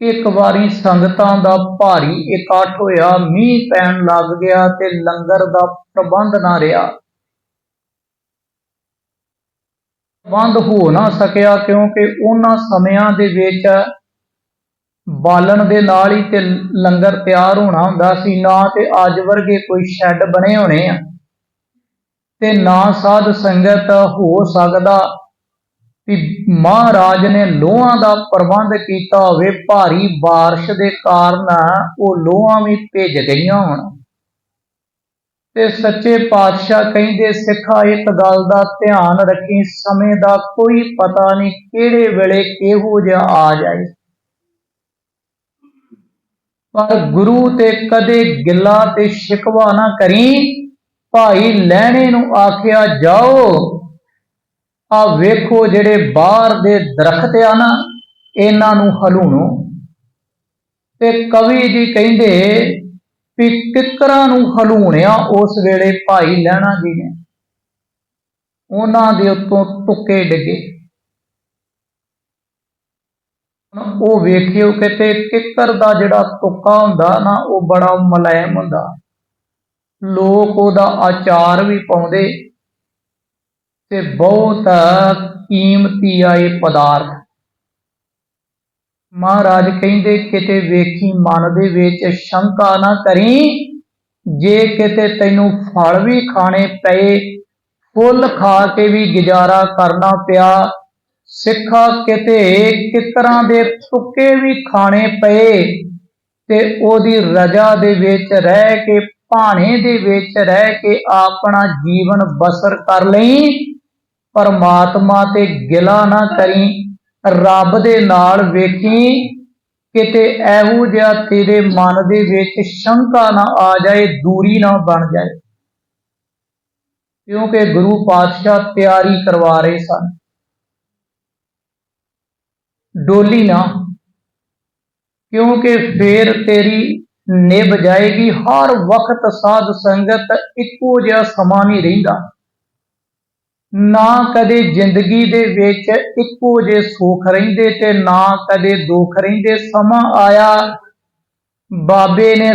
ਇੱਕ ਵਾਰੀ ਸੰਗਤਾਂ ਦਾ ਭਾਰੀ ਇਕੱਠ ਹੋਇਆ, ਮੀਂਹ ਪੈਣ ਲੱਗ ਗਿਆ ਤੇ ਲੰਗਰ ਦਾ ਪ੍ਰਬੰਧ ਨਾ ਰਿਹਾ। ਬੰਦ ਹੋ ਨਾ ਸਕਿਆ ਕਿਉਂਕਿ ਉਹਨਾਂ ਸਮਿਆਂ ਦੇ ਵਿੱਚ ਬਾਲਣ ਦੇ ਨਾਲ ਹੀ ਤੇ ਲੰਗਰ ਤਿਆਰ ਹੋਣਾ ਹੁੰਦਾ ਸੀ, ਨਾ ਤੇ ਅੱਜ ਵਰਗੇ ਕੋਈ ਸ਼ੈੱਡ ਬਣੇ ਹੋਣੇ ਆ। ਤੇ ਨਾ ਸਾਧ ਸੰਗਤ ਹੋ ਸਕਦਾ ਵੀ ਮਹਾਰਾਜ ਨੇ ਲੋਹਾਂ ਦਾ ਪ੍ਰਬੰਧ ਕੀਤਾ ਹੋਵੇ ਭਾਰੀ بارش ਦੇ ਕਾਰਨ ਉਹ ਲੋਹਾਂ ਵੀ ਭਿੱਜ ਗਈਆਂ ਹੋਣ ਤੇ ਸੱਚੇ ਪਾਤਸ਼ਾਹ ਕਹਿੰਦੇ ਸਿੱਖਾ ਇੱਕ ਗੱਲ ਦਾ ਧਿਆਨ ਰੱਖੀ ਸਮੇਂ ਦਾ ਕੋਈ ਪਤਾ ਨਹੀਂ ਕਿਹੜੇ ਵੇਲੇ ਕਿਹੋ ਜਿਹਾ ਆ ਜਾਏ ਪਰ ਗੁਰੂ ਤੇ ਕਦੇ ਗਿਲਾ ਤੇ ਸ਼ਿਕਵਾ ਨਾ ਕਰੀ ਭਾਈ ਲੈਣੇ ਨੂੰ ਆਖਿਆ ਜਾਓ ਆ ਵੇਖੋ ਜਿਹੜੇ ਬਾਹਰ ਦੇ ਦਰਖਤ ਆ ਨਾ, ਇਹਨਾਂ ਨੂੰ ਹਲੂਣੋ। ਤੇ ਕਵੀ ਜੀ ਕਹਿੰਦੇ ਵੀ ਕਿੱਕਰਾਂ ਨੂੰ ਹਲੂਣਿਆ ਉਸ ਵੇਲੇ ਭਾਈ ਲੈਣਾ ਜੀ ਨੇ। ਉਹਨਾਂ ਦੇ ਉੱਤੋਂ ਟੁੱਕੇ ਡਿੱਗੇ। ਹੁਣ ਉਹ ਵੇਖਿਓ ਕਿਤੇ ਕਿੱਕਰ ਦਾ ਜਿਹੜਾ ਤੁੱਕਾ ਹੁੰਦਾ ਨਾ, ਉਹ ਬੜਾ ਮੁਲਾਇਮ ਹੁੰਦਾ। ਲੋਕ ਉਹਦਾ ਆਚਾਰ ਵੀ ਪਾਉਂਦੇ। ਤੇ ਬਹੁਤ ਕੀਮਤੀ ਆ ਇਹ ਪਦਾਰਥ। ਮਹਾਰਾਜ ਕਹਿੰਦੇ, ਕਿਤੇ ਵੇਖੀ ਮਨ ਦੇ ਵਿੱਚ ਸ਼ੰਕਾ ਨਾ ਕਰੀ, ਜੇ ਕਿਤੇ ਤੈਨੂੰ ਫਲ ਵੀ ਖਾਣੇ ਪਏ, ਫੁੱਲ ਖਾ ਕੇ ਵੀ ਗੁਜ਼ਾਰਾ ਕਰਨਾ ਪਿਆ, ਸਿੱਖਾ ਕਿਤੇ ਕਿਕਰਾਂ ਦੇ ਤੁੱਕੇ ਵੀ ਖਾਣੇ ਪਏ, ਤੇ ਉਹਦੀ ਰਜਾ ਦੇ ਵਿੱਚ ਰਹਿ ਕੇ, ਭਾਣੇ ਦੇ ਵਿੱਚ ਰਹਿ ਕੇ ਆਪਣਾ ਜੀਵਨ ਬਸਰ ਕਰ ਲਈ ਪਰਮਾਤਮਾ ਤੇ ਗਿਲਾ ਨਾ ਕਰੀ, ਰੱਬ ਦੇ ਨਾਲ ਵੇਖੀ, ਕਿਤੇ ਇਹੋ ਜਿਹਾ ਤੇਰੇ ਮਨ ਦੇ ਵਿੱਚ ਸ਼ੰਕਾ ਨਾ ਆ ਜਾਏ, ਦੂਰੀ ਨਾ ਬਣ ਜਾਏ। ਕਿਉਂਕਿ ਗੁਰੂ ਪਾਤਸ਼ਾਹ ਤਿਆਰੀ ਕਰਵਾ ਰਹੇ ਸਨ। ਡੋਲੀ ਨਾ, ਕਿਉਂਕਿ ਫੇਰ ਤੇਰੀ ਨਿਭ ਜਾਏਗੀ, ਹਰ ਵਕਤ ਸਾਧ ਸੰਗਤ ਇੱਕੋ ਜਿਹਾ ਸਮਾਂ ਨਹੀਂ ਰਹਿੰਦਾ। ਨਾ ਕਦੇ ਜ਼ਿੰਦਗੀ ਦੇ ਵਿੱਚ ਇੱਕੋ ਜਿਹੇ ਸੁੱਖ ਰਹਿੰਦੇ ਤੇ ਨਾ ਕਦੇ ਦੁੱਖ ਰਹਿੰਦੇ। ਸਮਾਂ ਆਇਆ। ਬਾਬੇ ਨੇ